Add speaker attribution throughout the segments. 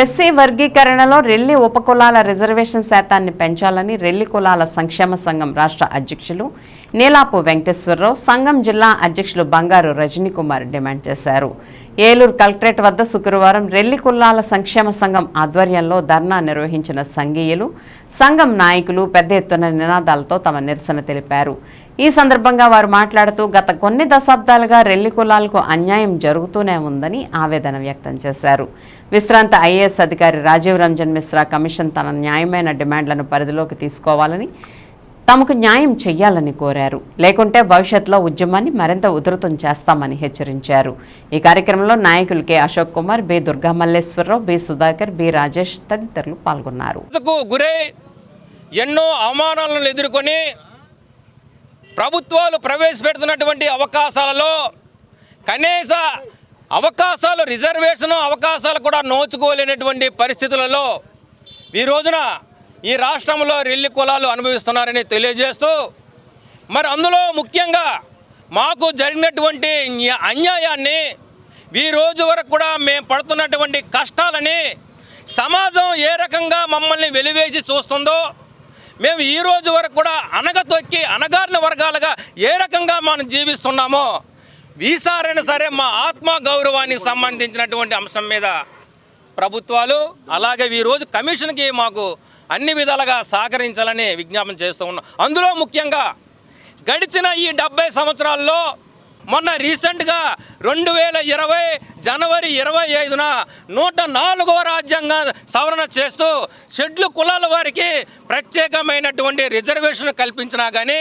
Speaker 1: SC వర్గీకరణలో రెల్లి ఉపకులాల reservation శాతాన్ని పెంచాలని రెల్లి కులాల సంక్షేమ సంఘం రాష్ట్ర అధ్యక్షులు నీలాపు వెంకటేశ్వరరావు సంఘం జిల్లా అధ్యక్షులు బంగారు రజనీకుమార్ డిమాండ్ చేశారు. ఏలూరు కలెక్టరేట్ వద్ద శుక్రవారం రెల్లి కులాల సంక్షేమ సంఘం ఆధ్వర్యంలో ధర్నా నిర్వహించిన సంఘీయులు సంఘం నాయకులు పెద్ద ఎత్తున నినాదాలతో తమ నిరసన తెలిపారు. ఈ సందర్భంగా వారు మాట్లాడుతూ గత కొన్ని దశాబ్దాలుగా రెల్లి కులాలకు అన్యాయం జరుగుతూనే ఉందని ఆవేదన వ్యక్తం చేశారు. విశ్రాంత ఐఏఎస్ అధికారి రాజీవ్ రంజన్ మిశ్రా కమిషన్ తన న్యాయమైన డిమాండ్లను పరిధిలోకి తీసుకోవాలని తమకు న్యాయం చెయ్యాలని కోరారు. లేకుంటే భవిష్యత్తులో ఉద్యమాన్ని మరింత ఉధృతం చేస్తామని హెచ్చరించారు. ఈ కార్యక్రమంలో నాయకులు K. Ashok Kumar B. Durga Malleswararao B. Sudhakar B. Rajesh తదితరులు పాల్గొన్నారు.
Speaker 2: గురై ఎన్నో అవమానాలను ఎదుర్కొని ప్రభుత్వాలు ప్రవేశపెడుతున్నటువంటి అవకాశాలలో కనీస అవకాశాలు రిజర్వేషన్ అవకాశాలు కూడా నోచుకోలేనటువంటి పరిస్థితులలో ఈ రోజున ఈ రాష్ట్రంలో రెల్లి కులాలు అనుభవిస్తున్నారని తెలియజేస్తూ మరి అందులో ముఖ్యంగా మాకు జరిగినటువంటి అన్యాయాన్ని ఈ రోజు వరకు కూడా మేము పడుతున్నటువంటి కష్టాలని సమాజం ఏ రకంగా మమ్మల్ని వెలివేసి చూస్తుందో మేము ఈ రోజు వరకు కూడా అనగతొక్కి అనగారిన వర్గాలుగా ఏ రకంగా మనం జీవిస్తున్నామో వీసారైనా సరే మా ఆత్మ గౌరవానికి సంబంధించినటువంటి అంశం మీద ప్రభుత్వాలు అలాగే ఈరోజు కమిషన్కి మాకు అన్ని విధాలుగా సహకరించాలని విజ్ఞాపన చేస్తూ ఉన్నాం. అందులో ముఖ్యంగా గడిచిన ఈ డెబ్బై సంవత్సరాల్లో మొన్న రీసెంట్గా రెండు వేల ఇరవై జనవరి ఇరవై ఐదున నూట నాలుగవ రాజ్యాంగ సవరణ చేస్తూ షెడ్లు కులాల వారికి ప్రత్యేకమైనటువంటి రిజర్వేషన్ కల్పించినా కానీ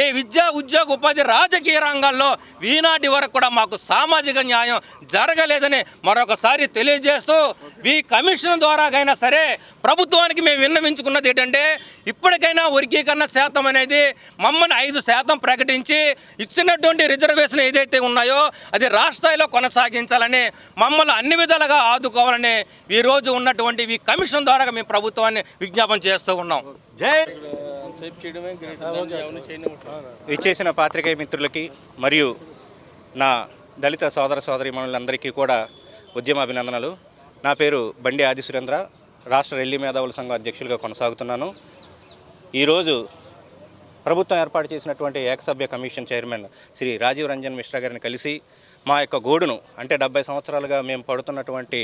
Speaker 2: ఏ విద్యా ఉద్యోగ ఉపాధి రాజకీయ రంగాల్లో ఈనాటి వరకు కూడా మాకు సామాజిక న్యాయం జరగలేదని మరొకసారి తెలియజేస్తూ ఈ కమిషన్ ద్వారాగైనా సరే ప్రభుత్వానికి మేము విన్నవించుకున్నది ఏంటంటే ఇప్పటికైనా వర్గీకరణ శాతం అనేది మమ్మల్ని ఐదు శాతం ప్రకటించి ఇచ్చినటువంటి రిజర్వేషన్ ఏదైతే ఉన్నాయో అది రాష్ట్రాయిలో కొనసాగించాలని మమ్మల్ని అన్ని విధాలుగా ఆదుకోవాలని ఈ రోజు ఉన్నటువంటి ఈ కమిషన్ ద్వారా మేము ప్రభుత్వాన్ని విజ్ఞాపన చేస్తూ ఉన్నాం. జై.
Speaker 3: విచ్చేసిన పాత్రికేయ మిత్రులకి మరియు నా దళిత సోదర సోదరీమణులందరికీ కూడా ఉద్యమ అభినందనలు నా పేరు బండి ఆది సురేంద్ర. రాష్ట్ర రెల్లి మేధావుల సంఘం అధ్యక్షులుగా కొనసాగుతున్నాను. ఈరోజు ప్రభుత్వం ఏర్పాటు చేసినటువంటి ఏకసభ్య కమిషన్ చైర్మన్ శ్రీ రాజీవ్ రంజన్ మిశ్రా గారిని కలిసి మా యొక్క గోడును అంటే డెబ్బై సంవత్సరాలుగా మేము పడుతున్నటువంటి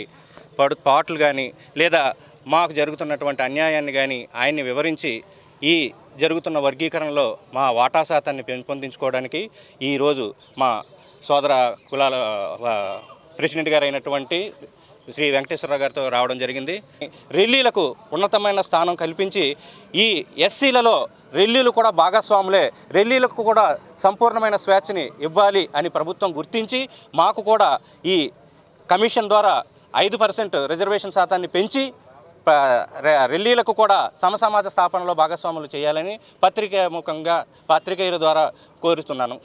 Speaker 3: పడు పాటలు కానీ లేదా మాకు జరుగుతున్నటువంటి అన్యాయాన్ని కానీ ఆయన్ని వివరించి ఈ జరుగుతున్న వర్గీకరణలో మా వాటా శాతాన్ని పెంపొందించుకోవడానికి ఈరోజు మా సోదర కులాల ప్రెసిడెంట్ గారు అయినటువంటి శ్రీ వెంకటేశ్వరరావు గారితో రావడం జరిగింది. రెల్లీలకు ఉన్నతమైన స్థానం కల్పించి ఈ ఎస్సీలలో రెల్లీలు కూడా భాగస్వాములే రెల్లీలకు కూడా సంపూర్ణమైన స్వేచ్ఛని ఇవ్వాలి అని ప్రభుత్వం గుర్తించి మాకు కూడా ఈ కమిషన్ ద్వారా ఐదు పర్సెంట్ రిజర్వేషన్ శాతాన్ని పెంచి ర్యాలీలకు కూడా సమసమాజ స్థాపనలో భాగస్వాములు చేయాలని పత్రికా ముఖంగా పత్రికేయుల ద్వారా కోరుతున్నాను.